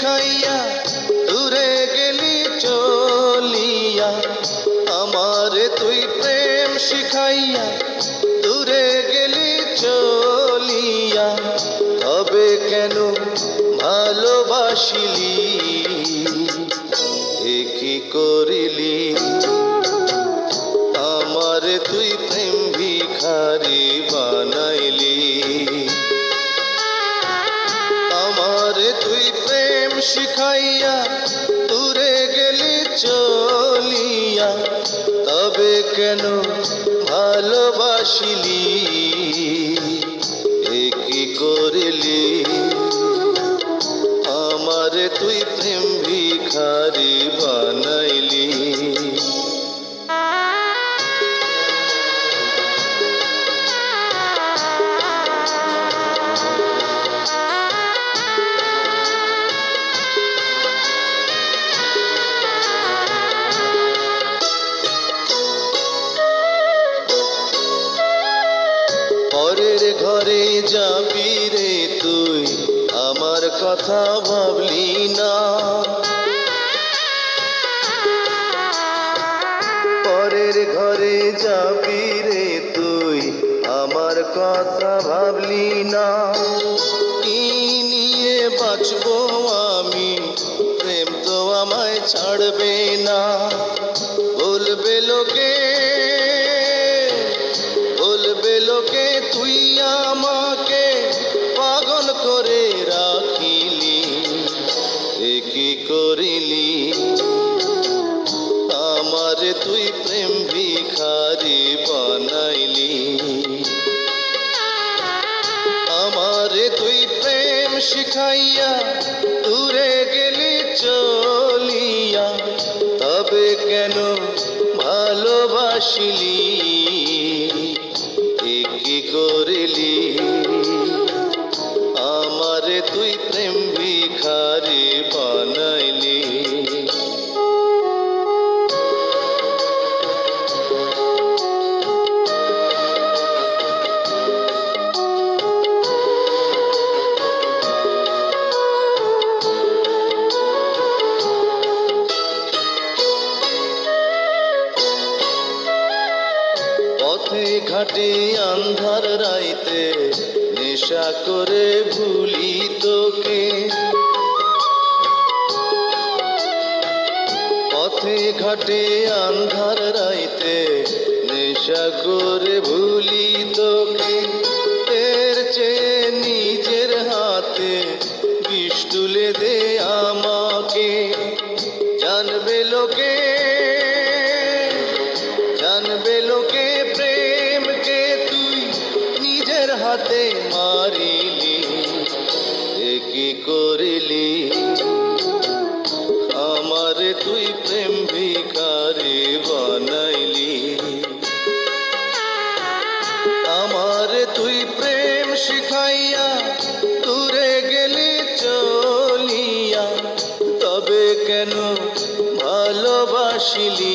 শিখাইয়া দূরে গেলি চলিয়া। আমারে তুই প্রেম শিখাইয়া দূরে গেলি চলিয়া। তবে কেন ভালোবাসিলি? কি করিলি? আমারে তুই প্রেম ভিখারি শিখাইয়া দূরে গেলি চলিয়া তবে কেন ভালোবাসিলি? কি করিলি? আমারে তুই প্রেম ভিখারি বানাইলি ঘরে যাবি রে তুই, আমার কথা ভাবলি না। পরের ঘরে যাবি রে তুই, আমার কথা ভাবলি না। কি নিয়ে বাঁচবো আমি, প্রেম তো আমায় ছাড়বে না। বলবে লোকে তুই প্রেম ভিখারি বানাইলি। আমারে তুই প্রেম শিখাইয়া দূরে গেলি চলিয়া তবে কেন ভালোবাসিলি? পথে ঘাটে আন্ধার রাইতে নেশা করে ভুলি তোকে। পথে ঘাটে আন্ধার রাইতে নেশা করে ভুলি তোকে। এর চেয়ে নিজের হাতে বিষ তুলে দে আমাকে। জানবে লোকে, জানবে হাতে মারিলি করিলি? আমার তুই প্রেম আমার তুই প্রেম শিখাইয়া দূরে গেলি চলিয়া, তবে কেন ভালোবাসিলি?